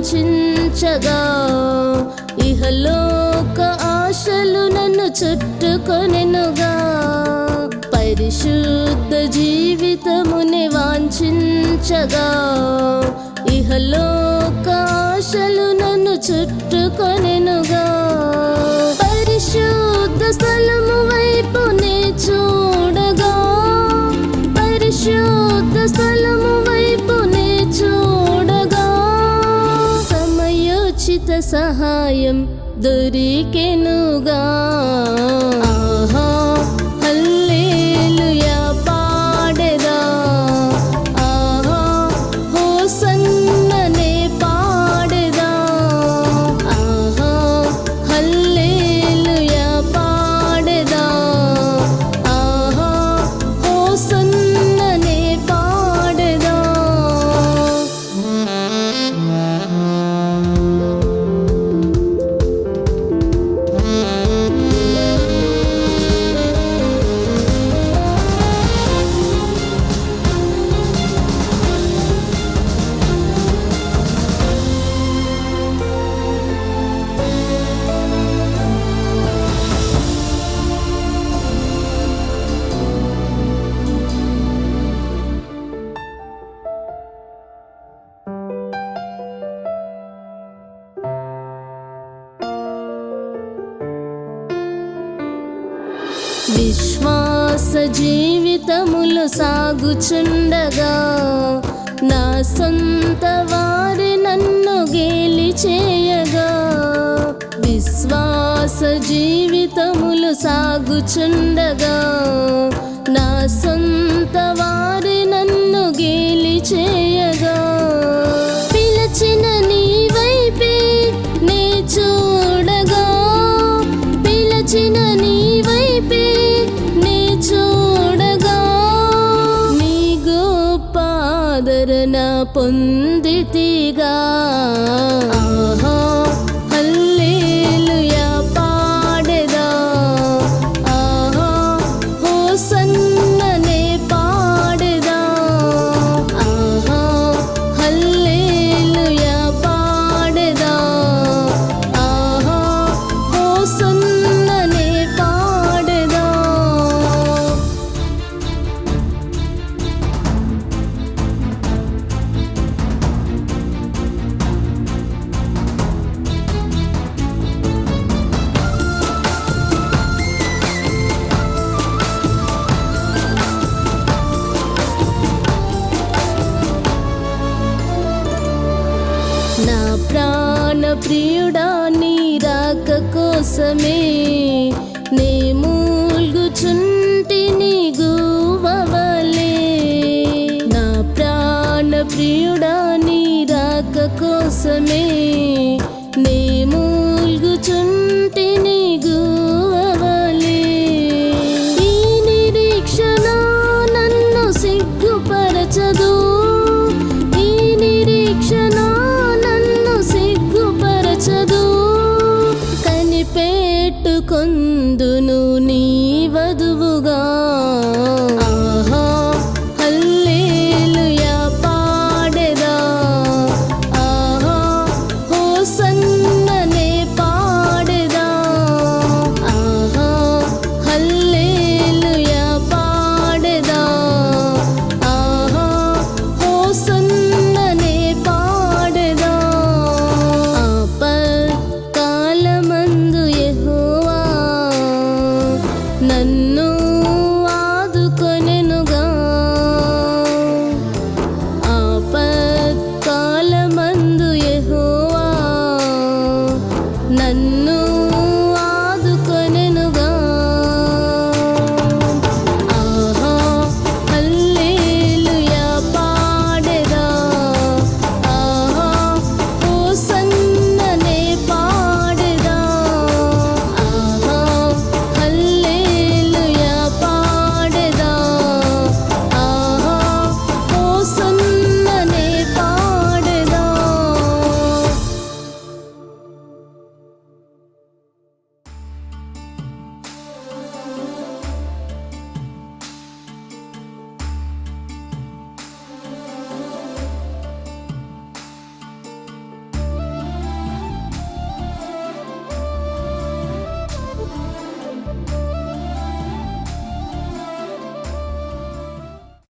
వంచగా ఇహలోక ఆశలు నన్ను చుట్టుకొనెనుగా. పరిశుద్ధ జీవితముని వాంఛించగా. ఇహలోక ఆశలు నన్ను చుట్టుకొనెనుగా. పరిశుద్ధ సహాయం దొరికెనుగా విశ్వాస జీవితములు సాగుచుండగా నా సొంత వారి నన్ను గేలి చేయగా విశ్వాస జీవితములు సాగుచుండగా నా సొంత వారి నన్ను గేలి ఆదరణ పొందితిగా. ప్రియుడా నీ రాక కోసమే. పెట్టుకొందును నీ వధువుగా.